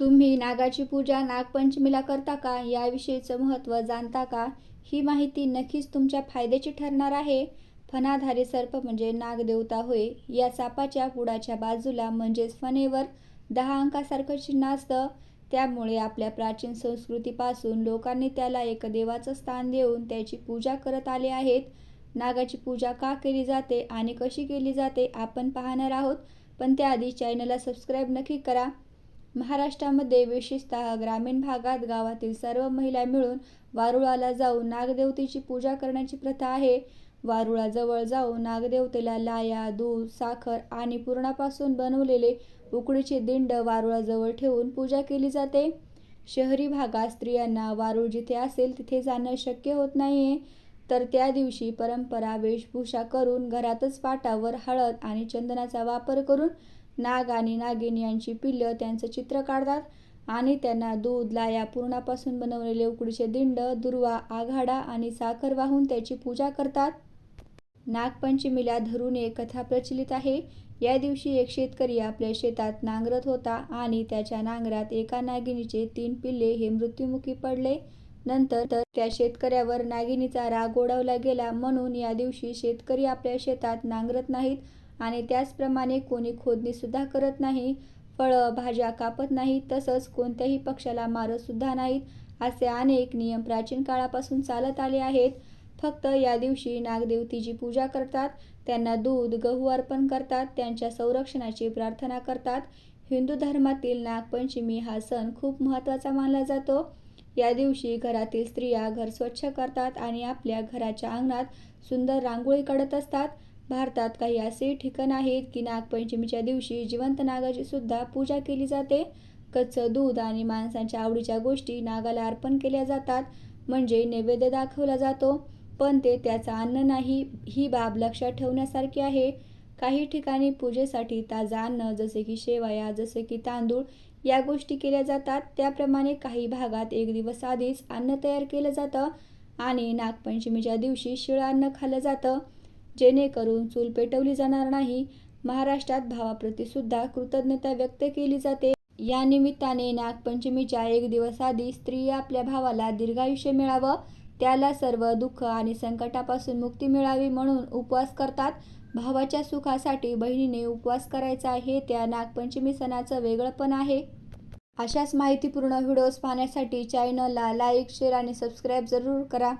तुम्ही नागाची पूजा नागपंचमीला करता का? याविषयीचं महत्त्व जाणता का? ही माहिती नक्कीच तुमच्या फायद्याची ठरणार आहे. फणाधारी सर्प म्हणजे नागदेवता होय. या सापाच्या पुढाच्या बाजूला म्हणजेच फणेवर दहा अंकासारखं चिन्ह असतं. त्यामुळे आपल्या प्राचीन संस्कृतीपासून लोकांनी त्याला एक देवाचं स्थान देऊन त्याची पूजा करत आले आहेत. नागाची पूजा का केली जाते आणि कशी केली जाते आपण पाहणार आहोत. पण त्याआधी चॅनलला सबस्क्राईब नक्की करा. महाराष्ट्रामध्ये विशेषतः ग्रामीण भागात गावातील सर्व महिला मिळून वारुळाला जाऊन नागदेवतेची पूजा करण्याची प्रथा आहे. वारुळाजवळ जाऊन नागदेवतेला लाया दूध साखर आणि पुरणापासून बनवलेले उकडीचे दिंड वारुळाजवळ ठेवून पूजा केली जाते. शहरी भागात स्त्रियांना वारूळ जिथे असेल तिथे जाणं शक्य होत नाहीये. तर त्या दिवशी परंपरा वेशभूषा करून घरातच पाटावर हळद आणि चंदनाचा वापर करून नाग आणि नागिन यांची पिल्लं त्यांचं चित्र काढतात आणि त्यांना दूध लाया पूर्णापासून बनवलेले उकडीचे दिंड दुर्वा आघाडा आणि साखर वाहून त्याची पूजा करतात. नागपंचमीला धरून एक कथा प्रचलित आहे. या दिवशी एक शेतकरी आपल्या शेतात नांगरत होता आणि त्याच्या नांगरात एका नागिनीचे तीन पिल्ले हे मृत्युमुखी पडले. नंतर तर त्या शेतकऱ्यावर नागिनीचा राग ओढवला गेला म्हणून या दिवशी शेतकरी आपल्या शेतात नांगरत नाहीत. आणि त्याचप्रमाणे कोणी खोदणीसुद्धा करत नाही फळं भाज्या कापत नाहीत तसंच कोणत्याही पक्षाला मारतसुद्धा नाहीत असे अनेक नियम प्राचीन काळापासून चालत आले आहेत. फक्त या दिवशी नागदेवतीची पूजा करतात त्यांना दूध गहू अर्पण करतात त्यांच्या संरक्षणाची प्रार्थना करतात. हिंदू धर्मातील नागपंचमी हा सण खूप महत्त्वाचा मानला जातो. या दिवशी घरातील स्त्रिया घर स्वच्छ करतात आणि आपल्या घराच्या अंगणात सुंदर रांगोळी काढत असतात. भारतात काही असे ठिकाण आहेत की नागपंचमीच्या दिवशी जिवंत नागाची सुद्धा पूजा केली जाते. कच्चं दूध आणि माणसांच्या आवडीच्या गोष्टी नागाला अर्पण केल्या जातात म्हणजे नैवेद्य दाखवला जातो. पण ते त्याचा अन्न नाही ही बाब लक्षात ठेवण्यासारखी आहे. काही ठिकाणी पूजेसाठी ताजं अन्न जसे की शेवया जसे की तांदूळ या गोष्टी केल्या जातात. त्याप्रमाणे काही भागात एक दिवस आधीच अन्न तयार केलं जातं आणि नागपंचमीच्या दिवशी शिळ अन्न खाल्लं जातं. जेणेकरून चूल पेटवली जाणार नाही. महाराष्ट्रात भावाप्रती सुद्धा कृतज्ञता व्यक्त केली जाते. या निमित्ताने नागपंचमीच्या एक दिवस आधी स्त्री आपल्या भावाला दीर्घायुष्य मिळावं. त्याला सर्व दुःख आणि संकटापासून मुक्ती मिळावी म्हणून उपवास करतात. भावाच्या सुखासाठी बहिणीने उपवास करायचा हे त्या नागपंचमी सणाचं वेगळंपण आहे. अशाच माहितीपूर्ण व्हिडिओज पाहण्यासाठी चॅनलला लाईक शेअर आणि सबस्क्राईब जरूर करा.